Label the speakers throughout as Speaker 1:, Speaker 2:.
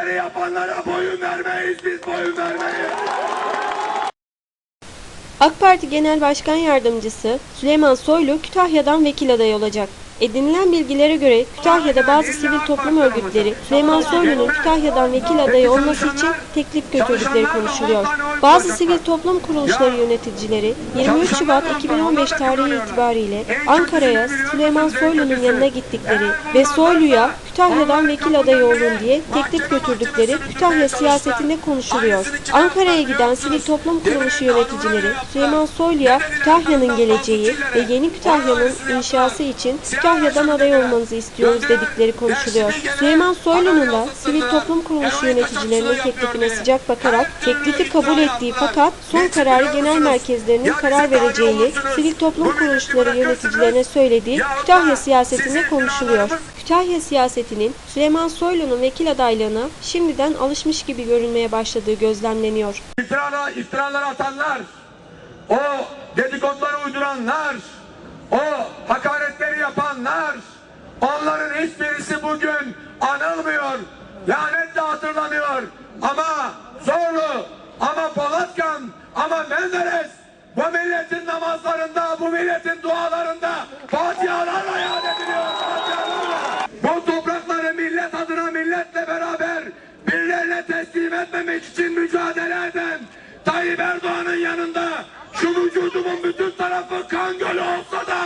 Speaker 1: Bunları yapanlara boyun vermeyiz biz boyun vermeyiz.
Speaker 2: AK Parti Genel Başkan Yardımcısı Süleyman Soylu Kütahya'dan vekil adayı olacak. Edinilen bilgilere göre Kütahya'da bazı sivil toplum örgütleri Süleyman Soylu'nun Kütahya'dan vekil adayı olması için teklif götürdükleri konuşuluyor. Bazı sivil toplum kuruluşları yöneticileri 23 Şubat 2015 tarihi itibariyle Ankara'ya Süleyman Soylu'nun yanına gittikleri ve Soylu'ya Kütahya'dan vekil adayı olun diye teklif götürdükleri Kütahya siyasetinde konuşuluyor. Ankara'ya giden sivil toplum kuruluşu yöneticileri Süleyman Soylu'ya Kütahya'nın geleceği ve yeni Kütahya'nın inşası için Kütahya'dan aday olmanızı istiyoruz dedikleri konuşuluyor. Süleyman Soylu'nun da sivil toplum kuruluşu yöneticilerinin teklifine sıcak bakarak teklifi kabul ettiği fakat son kararı genel merkezlerinin karar vereceğini sivil toplum kuruluşları yöneticilerine söylediği Kütahya siyasetinde konuşuluyor. Kütahya siyasetinin Süleyman Soylu'nun vekil adaylığına şimdiden alışmış gibi görünmeye başladığı gözlemleniyor.
Speaker 1: İftiralar, iftiralar atanlar, o dedikoduları uyduranlar, o yapanlar, onların hiçbirisi bugün anılmıyor, lanetle hatırlanıyor. Ama Zorlu, ama Polatkan, ama Menderes, bu milletin namazlarında, bu milletin dualarında fatihalarla yad ediliyor. Fatihalarla. Bu toprakları millet adına milletle beraber birilerine teslim etmemek için mücadele eden Tayyip Erdoğan'ın yanında şu vücudumun bütün tarafı kan gölü olsa da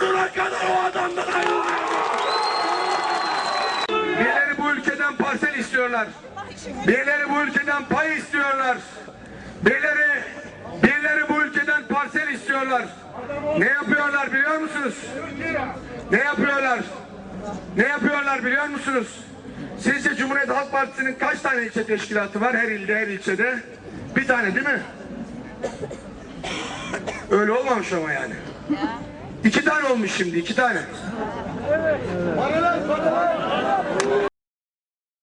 Speaker 1: sonuna kadar o adamdan ayrılmayacağım. Birileri bu ülkeden parsel istiyorlar. Birileri bu ülkeden pay istiyorlar. Birileri, birileri bu ülkeden parsel istiyorlar. Ne yapıyorlar biliyor musunuz? Ne yapıyorlar? Ne yapıyorlar biliyor musunuz? Sizce Cumhuriyet Halk Partisi'nin kaç tane ilçe teşkilatı var her ilde her ilçede? Bir tane değil mi? Öyle olmamış ama yani. İki tane olmuş şimdi iki tane.